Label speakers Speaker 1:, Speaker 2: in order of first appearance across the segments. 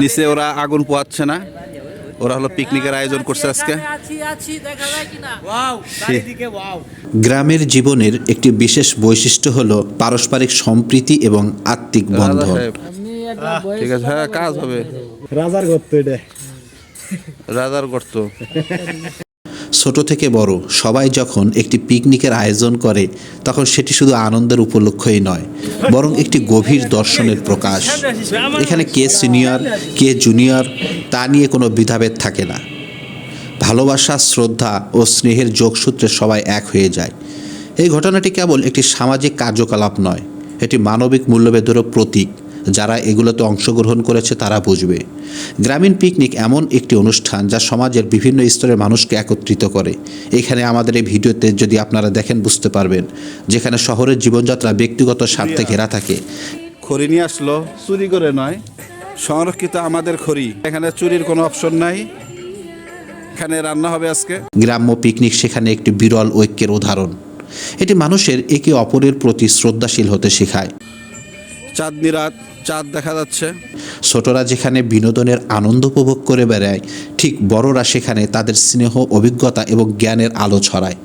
Speaker 1: নিচে ওরা আগুন পোহাচ্ছে না। ওরা হলো পিকনিকের আয়োজন করছে আজকে। সে-
Speaker 2: গ্রামের জীবনের একটি বিশেষ বৈশিষ্ট্য হল পারস্পরিক সম্প্রীতি এবং আত্মিক বন্ধন।
Speaker 1: ঠিক আছে হ্যাঁ কাজ হবে।
Speaker 3: রাজার গর্ত এটা।
Speaker 1: রাজার গর্ত।
Speaker 2: ছোট থেকে বড়, সবাই যখন একটি পিকনিকের আয়োজন করে, তখন সেটি শুধু আনন্দের উপলক্ষই নয়, বরং একটি গভীর দর্শনের প্রকাশ। এখানে কে সিনিয়র, কে জুনিয়র, তা নিয়ে কোনো বিধাভেদ থাকে না। ভালোবাসা, শ্রদ্ধা ও স্নেহের যোগসূত্রে সবাই এক হয়ে যায়। এই ঘটনাটি কেবল একটি সামাজিক কার্যকলাপ নয়, এটি মানবিক মূল্যবোধেরও প্রতীক। যারা এগুলোতে অংশগ্রহণ করেছে তারা বুঝবে। গ্রামীণ পিকনিক এমন একটি অনুষ্ঠান যা সমাজের বিভিন্ন স্তরের মানুষকে একত্রিত করে। এখানে আমাদের এই ভিডিওতে যদি আপনারা দেখেন বুঝতে পারবেন যেখানে শহরের জীবনযাত্রা ব্যক্তিগত স্বার্থে ঘেরা থাকে।
Speaker 1: খড়ি নিয়ে আসলো চুরি করে নয় সংরক্ষিত আমাদের খড়ি। এখানে চুরির কোনো অপশন নাই। এখানে রান্না হবে আজকে।
Speaker 2: গ্রাম্য পিকনিক সেখানে একটি বিরল ঐক্যের উদাহরণ। এটি মানুষের একে অপরের প্রতি শ্রদ্ধাশীল হতে শেখায়।
Speaker 1: চাঁদনি রাত চাঁদ দেখা যাচ্ছে।
Speaker 2: ছোটরা যেখানে বিনোদনের আনন্দ উপভোগ করে বেড়ায় ঠিক বড়রা সেখানে তাদের স্নেহ অভিজ্ঞতা এবং জ্ঞানের আলো ছড়ায়।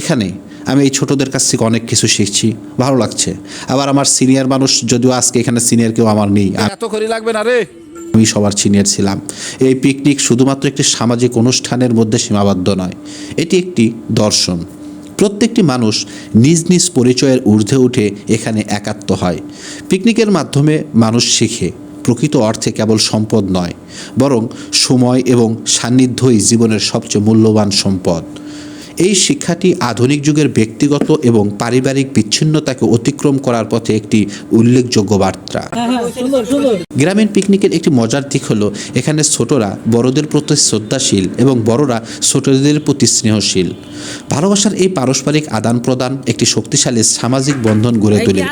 Speaker 2: এখানে আমি এই ছোটদের কাছ থেকে অনেক কিছু শিখছি ভালো লাগছে। আবার আমার সিনিয়র মানুষ যদিও আজকে এখানে সিনিয়র কেউ আমার নেই
Speaker 1: এত খড়ি লাগবে না রে।
Speaker 2: আমি সবার সিনিয়র ছিলাম। এই পিকনিক শুধুমাত্র একটি সামাজিক অনুষ্ঠানের মধ্যে সীমাবদ্ধ নয় এটি একটি দর্শন। প্রত্যেকটি মানুষ নিজ নিজ পরিচয়ের ঊর্ধ্বে উঠে এখানে একাত্ম হয়। পিকনিকের মাধ্যমে মানুষ শিখে, প্রকৃত অর্থে কেবল সম্পদ নয়, বরং সময় এবং সান্নিধ্যই জীবনের সবচেয়ে মূল্যবান সম্পদ। এই শিক্ষাটি আধুনিক যুগের ব্যক্তিগত এবং পারিবারিক বিচ্ছিন্নতাকে অতিক্রম করার পথে একটি উল্লেখযোগ্য বার্তা। গ্রামীণ পিকনিকের একটি মজার দিক হলো এখানে ছোটরা বড়দের প্রতি শ্রদ্ধাশীল এবং বড়রা ছোটদের প্রতি স্নেহশীল। ভালোবাসার এই পারস্পরিক আদান প্রদান একটি শক্তিশালী সামাজিক বন্ধন গড়ে তোলে।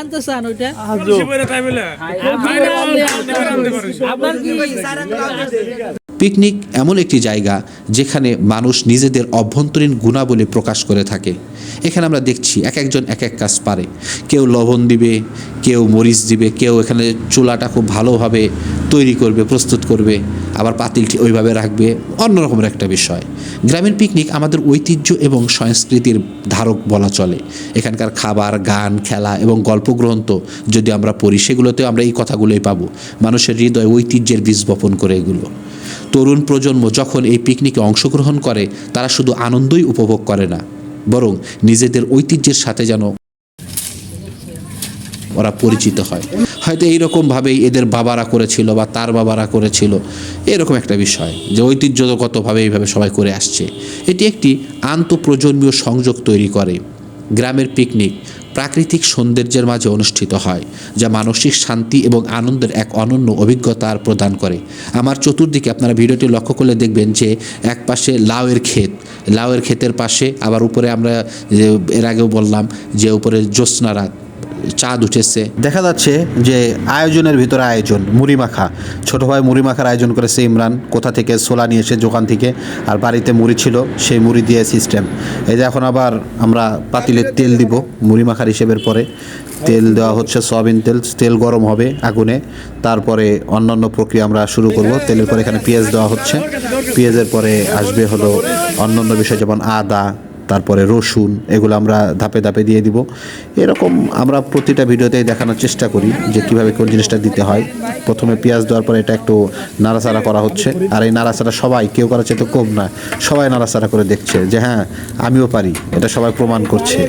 Speaker 2: পিকনিক এমন একটি জায়গা যেখানে মানুষ নিজেদের অভ্যন্তরীণ গুণাবলী প্রকাশ করে থাকে। এখানে আমরা দেখছি এক একজন এক এক কাজ পারে। কেউ লবণ দিবে, কেউ মরিচ দিবে, কেউ এখানে চুলাটা খুব ভালোভাবে তৈরি করবে, প্রস্তুত করবে, আবার পাতিলটি ওইভাবে রাখবে অন্যরকমের একটা বিষয়। গ্রামীণ পিকনিক আমাদের ঐতিহ্য এবং সংস্কৃতির ধারক বলা চলে। এখানকার খাবার, গান, খেলা এবং গল্পগ্রন্থ যদি আমরা পড়ি, সেগুলোতেও আমরা এই কথাগুলোই পাবো। মানুষের হৃদয় ঐতিহ্যের বীজ বপন করে এগুলো। তরুণ প্রজন্ম যখন এই পিকনিকে অংশগ্রহণ করে, তারা শুধু আনন্দই উপভোগ করে না। বরং নিজেদের ঐতিহ্যের সাথে যেন ওরা পরিচিত হয়। হয়তো এইরকমভাবেই এদের বাবারা করেছিল বা তার বাবারা করেছিল। এরকম একটা বিষয় যে ঐতিহ্যগতভাবে এইভাবে সবাই করে আসছে। এটি একটি আন্তঃপ্রজন্মীয় সংযোগ তৈরি করে। গ্রামের পিকনিক প্রাকৃতিক সৌন্দর্যের মাঝে অনুষ্ঠিত হয়, যা মানসিক শান্তি এবং আনন্দের এক অনন্য অভিজ্ঞতা প্রদান করে। আমার চতুর্দিকে আপনারা ভিডিওটি লক্ষ্য করলে দেখবেন যে এক পাশে লাউয়ের ক্ষেত, লাউয়ের ক্ষেতের পাশে, আবার উপরে আমরা এর আগেও বললাম যে উপরে জ্যোৎস্না রাত চাঁদ উঠেছে। দেখা যাচ্ছে যে আয়োজনের ভিতরে আয়োজন মুড়ি মাখা ছোট ভাই মুড়ি মাখার আয়োজন করেছে ইমরান কোথা থেকে ছোলা নিয়ে এসে দোকান থেকে আর বাড়িতে মুড়ি ছিল, সেই মুড়ি দিয়ে সিস্টেম এই যে এখন আবার আমরা পাতিলের তেল দিব মুড়ি মাখার হিসেবের পরে। তেল দেওয়া হচ্ছে সয়াবিন তেল তেল গরম হবে আগুনে। তারপরে অন্যান্য প্রক্রিয়া আমরা শুরু করব। তেলের পরে এখানে পেঁয়াজ দেওয়া হচ্ছে। পেঁয়াজের পরে আসবে হলো অন্যান্য বিষয় যেমন আদা তারপরে রসুন, এগুলো আমরা ধাপে ধাপে দিয়ে দিব। এরকম আমরা প্রতিটা ভিডিওতেই দেখানোর চেষ্টা করি যে কীভাবে কোন জিনিসটা দিতে হয়। প্রথমে পেঁয়াজ দেওয়ার পরে এটা একটু নাড়াচাড়া করা হচ্ছে। আর এই নাড়াচাড়া সবাই, কেউ করার চেয়ে তো কম না, সবাই নাড়াচাড়া করে দেখছে যে হ্যাঁ আমিও পারি। এটা সবাই প্রমাণ করছে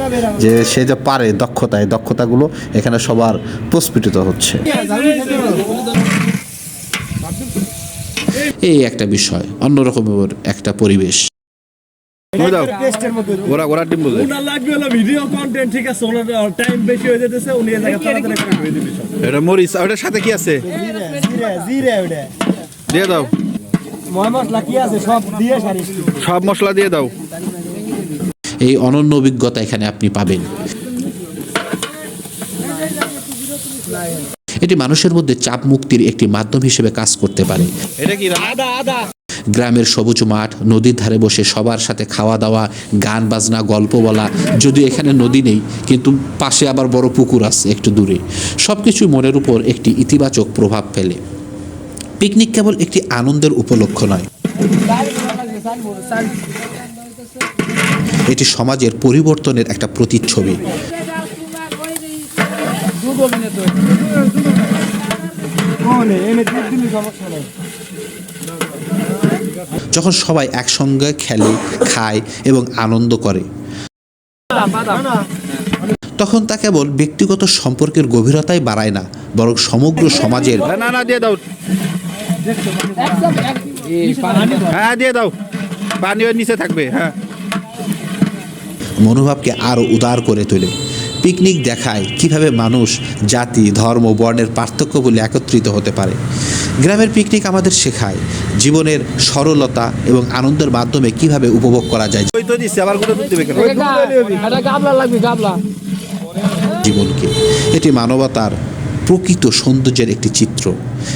Speaker 2: যে সে যে পারে দক্ষতা এই দক্ষতাগুলো এখানে সবার প্রস্ফুটিত হচ্ছে। এই একটা বিষয়, অন্যরকমের একটা পরিবেশ।
Speaker 1: ওরা ওরা টিম বলে
Speaker 3: ওনার লাগবে হলো ভিডিও কন্টেন্ট ঠিক আছে? ওনার টাইম বেশি হয়ে যেতেছে উনি এই জায়গা তাড়াতাড়ি করে হয়ে দিবে সব।
Speaker 1: এটা মরিচ ওটার সাথে কি আছে?
Speaker 3: জিরে জিরে ওটা।
Speaker 1: দিয়ে দাও।
Speaker 3: মশলা কি আছে? সব দিয়ে সারিস।
Speaker 1: সব মশলা দিয়ে দাও।
Speaker 2: এই অনন্য অভিজ্ঞতা এখানে আপনি পাবেন। এটি মানুষের মধ্যে চাপ মুক্তির একটি মাধ্যম হিসেবে কাজ করতে পারে।
Speaker 1: এটা কি
Speaker 3: আদা আদা।
Speaker 2: গ্রামের সবুজ মাঠ নদীর ধারে বসে সবার সাথে খাওয়া দাওয়া গান বাজনা গল্প বলা যদিও এখানে নদী নেই কিন্তু পাশে আবার বড় পুকুর আছে একটু দূরে। সব কিছুই মনের উপর একটি ইতিবাচক প্রভাব ফেলে। পিকনিক কেবল একটি আনন্দের উপলক্ষ নয়। এটি সমাজের পরিবর্তনের একটা প্রতিচ্ছবি। যখন সবাই একসঙ্গে খেলে খায় এবং আনন্দ করে তখন তা কেবল ব্যক্তিগত সম্পর্কের গভীরতাই বাড়ায় না বরং সমগ্র সমাজের
Speaker 1: হ্যাঁ দিয়ে দাও। পানি নিচে থাকবে হ্যাঁ।
Speaker 2: মনোভাবকে আরও উদার করে তোলে। পিকনিক দেখায় কীভাবে মানুষ জাতি ধর্ম বর্ণের পার্থক্য বলে একত্রিত হতে পারে। গ্রামের পিকনিক আমাদের শেখায় জীবনের সরলতা এবং আনন্দের মাধ্যমে কীভাবে উপভোগ করা যায়। জীবনকে। এটি মানবতার প্রকৃত সৌন্দর্যের একটি চিত্র।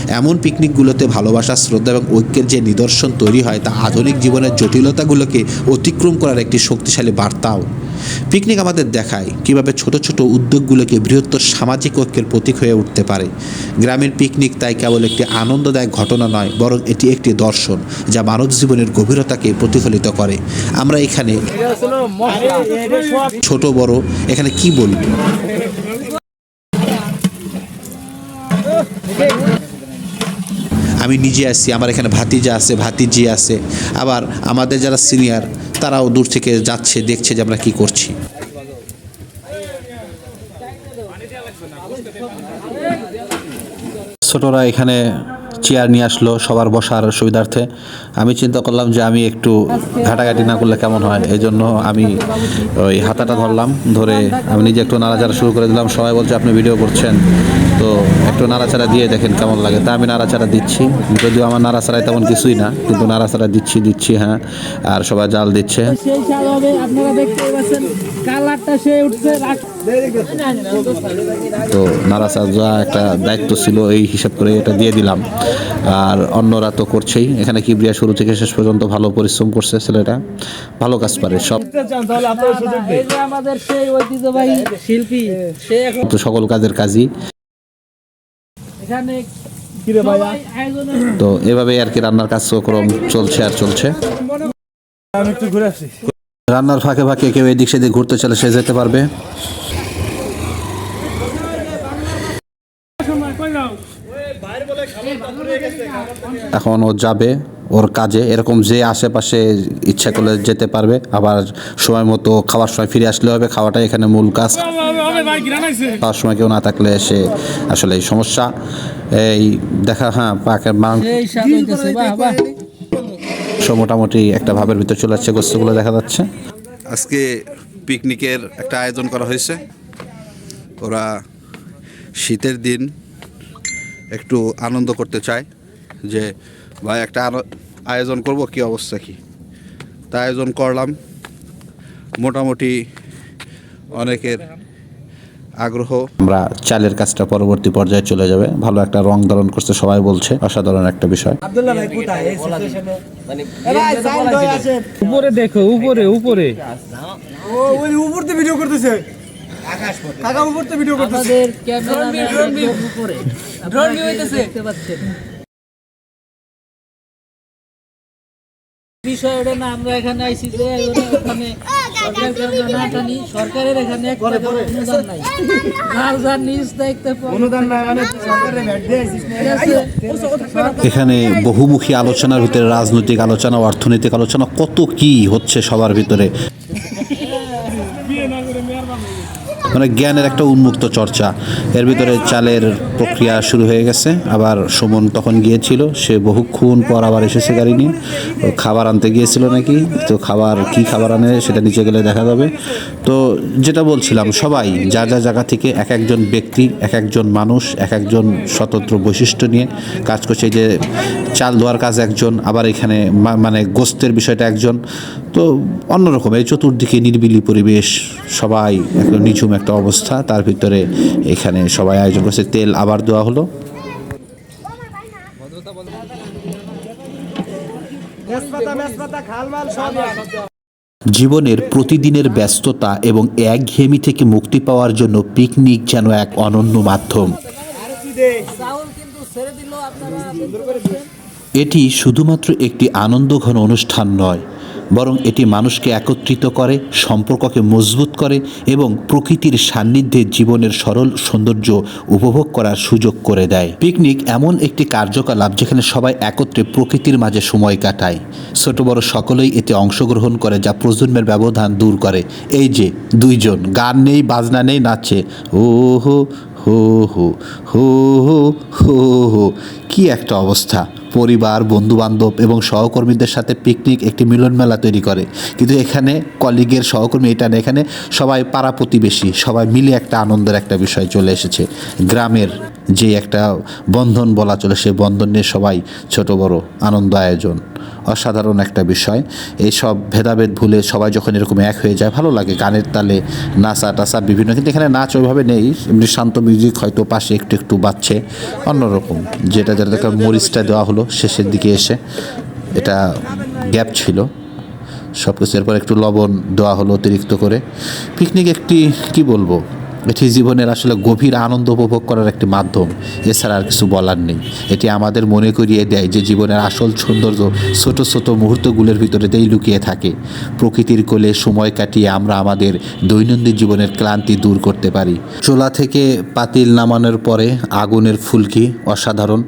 Speaker 2: এমন পিকনিকগুলোতে ভালোবাসা শ্রদ্ধা এবং ঐক্যের যে নিদর্শন তৈরি হয় তা আধুনিক জীবনের জটিলতাগুলোকে অতিক্রম করার একটি শক্তিশালী বার্তাও। পিকনিক আমাদের দেখায় কীভাবে ছোট ছোট উদ্যোগগুলোকে বৃহত্তর সামাজিক ঐক্যের প্রতীক হয়ে উঠতে পারে। গ্রামের পিকনিক তাই কেবল একটি আনন্দদায়ক ঘটনা নয়, বরং এটি একটি দর্শন যা মানব জীবনের গভীরতাকে প্রতিফলিত করে। আমরা এখানে ছোট, বড়, এখানে কি বলব? আমি নিজে আসছি, আমার এখানে ভাতিজা আছে, ভাতিজি আছে। আবার আমাদের যারা সিনিয়র তারাও দূর থেকে যাচ্ছে, দেখছে যে আমরা কী করছি। ছোটরা এখানে চেয়ার নিয়ে আসলো, সবার বসার সুবিধার্থে। আমি চিন্তা করলাম যে আমি একটু ঘাটাঘাটি না করলে কেমন হয়? এই জন্য আমি ওই হাতাটা ধরলাম, ধরে আমি নিজে একটু নাড়াচাড়া শুরু করে দিলাম। সবাই বলছে, আপনি ভিডিও করছেন? তো একটু নাড়াচাড়া দিয়ে দেখেন কেমন লাগে। তা আমি নাড়াচাড়া দিচ্ছি। যদিও আমার নাড়াচাড়ায় তেমন কিছুই না, কিন্তু নাড়াচাড়া দিচ্ছি দিচ্ছি হ্যাঁ আর সবাই জাল দিচ্ছে।
Speaker 4: কালারটা সে উঠছে
Speaker 2: তো নারাসার যা একটা দায়িত্ব ছিল এই হিসাব করে এটা দিয়ে দিলাম। আর অন্যরা তো করছেই। এখানে কিবরিয়া শুরু থেকে শেষ পর্যন্ত ভালো পরিশ্রম করছে ছেলেটা। ভালো কাজ পারে সব।
Speaker 4: শিল্পী
Speaker 2: তো সকল কাজের কাজই। তো এভাবে আর কি রান্নার কার্যক্রম চলছে আর চলছে। রান্নার ফাঁকে ফাঁকে কেউ এদিক সেদিক ঘুরতে চলে সে যেতে পারবে। এখন ও যাবে ওর কাজে। এরকম যে আশেপাশে ইচ্ছা করলে যেতে পারবে আবার সময় মতো খাওয়ার সময় ফিরে আসলে হবে। খাওয়াটাই এখানে মূল কাজ। খাওয়ার সময় কেউ না থাকলে সে আসলে এই সমস্যা। এই দেখা হ্যাঁ পাকের
Speaker 4: বাহ
Speaker 2: মোটামুটি একটা ভাবের ভিতর চলে যাচ্ছে গোস্তগুলো দেখা যাচ্ছে।
Speaker 1: আজকে পিকনিকের একটা আয়োজন করা হয়েছে। ওরা শীতের দিন একটু আনন্দ করতে চায়। যে ভাই একটা আয়োজন করব কি অবস্থা কি? তা আয়োজন করলাম। মোটামুটি অনেকের আগ্রহ।
Speaker 2: আমরা চালের কাজটা পরবর্তী পর্যায়ে চলে যাবে। ভালো একটা রং ধারণ করতে সবাই বলছে। অসাধারণ একটা বিষয়।
Speaker 3: উপরে দেখো উপরে উপরে। ও ওই উপর ভিডিও করতেছে। কাকা উপর ভিডিও করতেছে।
Speaker 4: আমাদের ক্যামেরা উপরে। ড্রোন হইতেছে। দেখতে পাচ্ছেন। বিষয় না আমরা এখানে আইছি যে ওখানে সরকার ক্যামেরা না টানি সরকারের এখানে অনুদান নাই। যার যার নিজ দায়িত্বে
Speaker 3: অনুদান না মানে সরকারের ভ্যাট দিয়ে আইছিস না।
Speaker 2: এখানে বহুমুখী আলোচনার ভিতরে রাজনৈতিক আলোচনা অর্থনৈতিক আলোচনা কত কি হচ্ছে সবার ভিতরে? মানে জ্ঞানের একটা উন্মুক্ত চর্চা। এর ভিতরে চালের প্রক্রিয়া শুরু হয়ে গেছে। আবার সুমন তখন গিয়েছিল। সে বহুক্ষণ পর আবার এসেছে গাড়ি নিয়ে। খাবার আনতে গিয়েছিল নাকি? তো খাবার, কি খাবার আনে সেটা নিচে গেলে দেখা যাবে। তো যেটা বলছিলাম, সবাই, যা যা জায়গা থেকে এক একজন ব্যক্তি, এক একজন মানুষ, এক একজন স্বতন্ত্র বৈশিষ্ট্য নিয়ে কাজ করছে। যে চাল ধোয়ার কাজ একজন, আবার এখানে মানে গোস্তের বিষয়টা একজন। তো অন্যরকম, এই চতুর্দিকে নিরিবিলি পরিবেশ, সবাই একটা নিঝুম একটা অবস্থা। তার ভিতরে এখানে সবাই আয়োজন করছে। তেল আবার দেওয়া হলো। জীবনের প্রতিদিনের ব্যস্ততা এবং একঘেয়েমি থেকে মুক্তি পাওয়ার জন্য পিকনিক যেন এক অনন্য মাধ্যম। এটি শুধুমাত্র একটি আনন্দঘন অনুষ্ঠান নয় বরং এটি মানুষকে একত্রিত করে সম্পর্ককে মজবুত করে এবং প্রকৃতির সান্নিধ্যে জীবনের সরল সৌন্দর্য উপভোগ করার সুযোগ করে দেয় পিকনিক এমন একটি কার্যকলাপ যেখানে সবাই একত্রে প্রকৃতির মাঝে সময় কাটায় ছোট বড় সকলেই এতে অংশগ্রহণ করে যা প্রজন্মের ব্যবধান দূর করে এই যে দুইজন গান নেই বাজনা নেই নাচছে ও হো হো হো হো হো হো হো কি একটা অবস্থা পরিবার, বন্ধুবান্ধব এবং সহকর্মীদের সাথে পিকনিক একটি মিলন মেলা তৈরি করে। কিন্তু এখানে কলিগের সহকর্মী এটা না, এখানে সবাই পাড়া প্রতিবেশী, সবাই মিলে একটা আনন্দের একটা বিষয় চলে এসেছে। গ্রামের যে একটা বন্ধন বলা চলে, সে বন্ধন নিয়ে সবাই ছোট বড় আনন্দ আয়োজন। অসাধারণ একটা বিষয়। এইসব ভেদাভেদ ভুলে সবাই যখন এরকম এক হয়ে যায়, ভালো লাগে। গানের তালে নাচা টাচা বিভিন্ন, কিন্তু এখানে নাচ ওইভাবে নেই। এমনি শান্ত মিউজিক হয়তো পাশে একটু একটু বাজছে। অন্যরকম। যেটা যেটা দেখা মরিচটা দেওয়া হলো শেষের দিকে এসে, এটা গ্যাপ ছিল। সব কিছু এরপর একটু লবণ দেওয়া হলো অতিরিক্ত করে। পিকনিক একটি, কি বলব? এটি জীবনের আসলে গভীর আনন্দ উপভোগ করার একটি মাধ্যম। এছাড়া আর কিছু বলার নেই। এটি আমাদের মনে করিয়ে দেয় যে জীবনের আসল সৌন্দর্য ছোট ছোট মুহূর্তগুলোর ভিতরে দেই লুকিয়ে থাকে। প্রকৃতির কোলে সময় কাটিয়ে আমরা আমাদের দৈনন্দিন জীবনের ক্লান্তি দূর করতে পারি। চোলা থেকে পাতিল নামানোর পরে আগুনের ফুলকি অসাধারণ।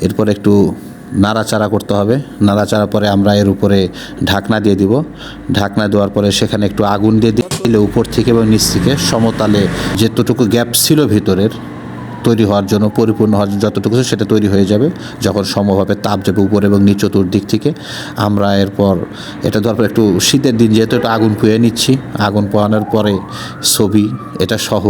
Speaker 2: এরপর একটু নাড়াচাড়া করতে হবে। নাড়াচাড়া পরে আমরা এর উপরে ঢাকনা দিয়ে দিব। ঢাকনা দেওয়ার পরে সেখানে একটু আগুন দিয়ে দিলে উপর থেকে এবং নিচ থেকে সমতালে যেতটুকু গ্যাপ ছিল ভিতরের তৈরি হওয়ার জন্য, পরিপূর্ণ হওয়ার জন্য যতটুকু ছিল সেটা তৈরি হয়ে যাবে যখন সমভাবে তাপ যাবে উপরে এবং নিচ চতুর্দিক থেকে। আমরা এরপর এটা ধর একটু শীতের দিন যেহেতু এটা আগুন পুয়ে নিচ্ছি, আগুন পোয়ানোর পরে ছবি, এটা সহ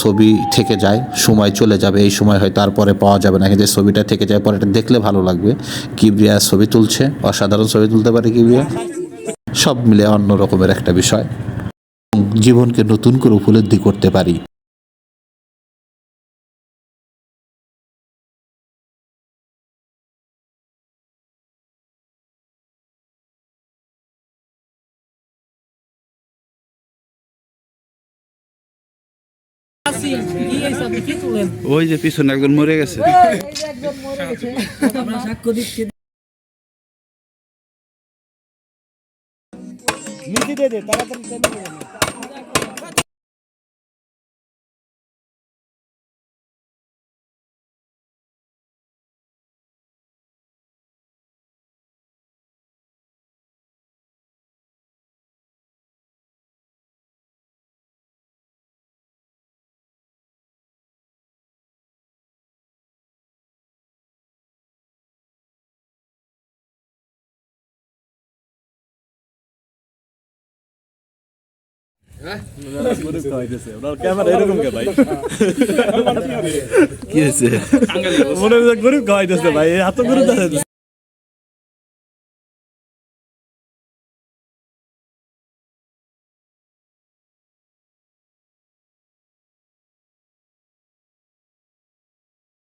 Speaker 2: ছবি থেকে যায়, সময় চলে যাবে, এই সময় হয় তারপরে পাওয়া যাবে না। কিন্তু ছবিটা থেকে যায়, পরে এটা দেখলে ভালো লাগবে। কিবরিয়া ছবি তুলছে, অসাধারণ ছবি তুলতে পারে কিবরিয়া। সব মিলে অন্য রকমের একটা বিষয়। জীবনকে নতুন করে উপলব্ধি করতে পারি?
Speaker 1: ওই যে পিছনে একজন মরে গেছে
Speaker 4: এই যে একজন মরে গেছে। আমরা সাক্ষ্য দিচ্ছি
Speaker 3: মিটি দে দে তাড়াতাড়ি
Speaker 1: কি হয়েছে
Speaker 5: মনে হয় গরিব খাওয়াইতেছে ভাই এত গরিব